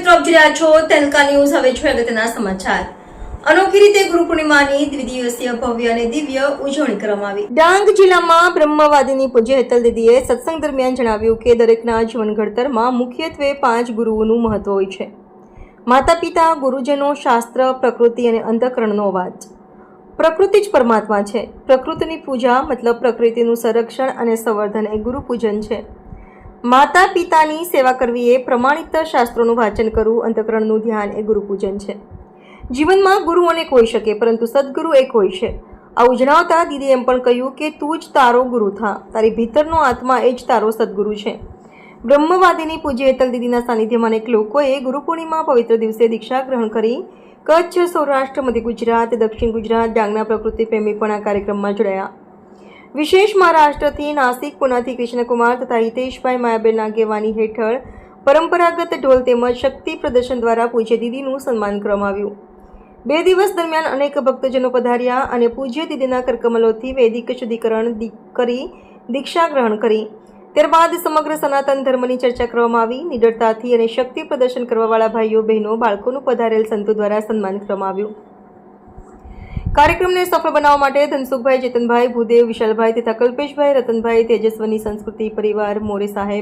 આપ જોઈ રહ્યા છો તેલકા ન્યૂઝ. હવે જોઈએ અગત્યના સમાચાર. અનોખી રીતે ગુરુ પૂર્ણિમાની દ્વિદિવસીય ભવ્ય અને દિવ્ય ઉજવણી કરવામાં આવી. ડાંગ જિલ્લામાં બ્રહ્મવાદીની પૂજ્ય હેતલ દીદીએ સત્સંગ દરમિયાન જણાવ્યું કે દરેકના જીવન ઘડતરમાં મુખ્યત્વે પાંચ ગુરુઓનું મહત્વ હોય છે. માતા પિતા, ગુરુજનો, શાસ્ત્ર, પ્રકૃતિ અને અંતઃકરણનો અવાજ. પ્રકૃતિ જ પરમાત્મા છે. પ્રકૃતિની પૂજા, મતલબ પ્રકૃતિનું સંરક્ષણ અને સંવર્ધન એ ગુરુ પૂજન છે. માતા પિતાની સેવા કરવી એ પ્રમાણિત શાસ્ત્રોનું વાંચન કરવું, અંતકરણનું ધ્યાન એ ગુરુપૂજન છે. જીવનમાં ગુરુ અનેક હોઈ શકે, પરંતુ સદગુરુ એક હોય છે. આવું જણાવતા દીદી એમ પણ કહ્યું કે, તું જ તારો ગુરુ થા. તારી ભીતરનો આત્મા એ જ તારો સદગુરુ છે. બ્રહ્મવાદીની પૂજ્ય હેતલ દીદીના સાનિધ્યમાં અનેક લોકોએ ગુરુ પૂર્ણિમા પવિત્ર દિવસે દીક્ષા ગ્રહણ કરી કચ્છ સૌરાષ્ટ્ર મધ્ય ગુજરાત, દક્ષિણ ગુજરાત, ડાંગના પ્રકૃતિ પ્રેમી પણ આ કાર્યક્રમમાં જોડાયા. વિશેષ મહારાષ્ટ્રથી નાસિક પુનાથી કૃષ્ણકુમાર તથા હિતેશભાઈ માયાબેન આગેવાની હેઠળ પરંપરાગત ઢોલ તેમજ શક્તિ પ્રદર્શન દ્વારા પૂજ્ય દીદીનું સન્માન કરવામાં આવ્યું. બે દિવસ દરમિયાન અનેક ભક્તજનો પધાર્યા અને પૂજ્ય દીદીના કરકમલોથી વૈદિક શુદ્ધિકરણ કરી દીક્ષા ગ્રહણ કરી. ત્યારબાદ સમગ્ર સનાતન ધર્મની ચર્ચા કરવામાં આવી. નિડરતાથી અને શક્તિ પ્રદર્શન કરવાવાળા ભાઈઓ, બહેનો, બાળકોનું પધારેલ સંતો દ્વારા સન્માન કરવામાં આવ્યું. કાર્યક્રમને સફળ બનાવવા માટે ધનસુખભાઈ ચેતનભાઈ ભૂદેવ, વિશાલભાઈ તથા કલ્પેશભાઈ, રતનભાઈ તેજસ્વની સંસ્કૃતિ પરિવાર મોરે સાહેબ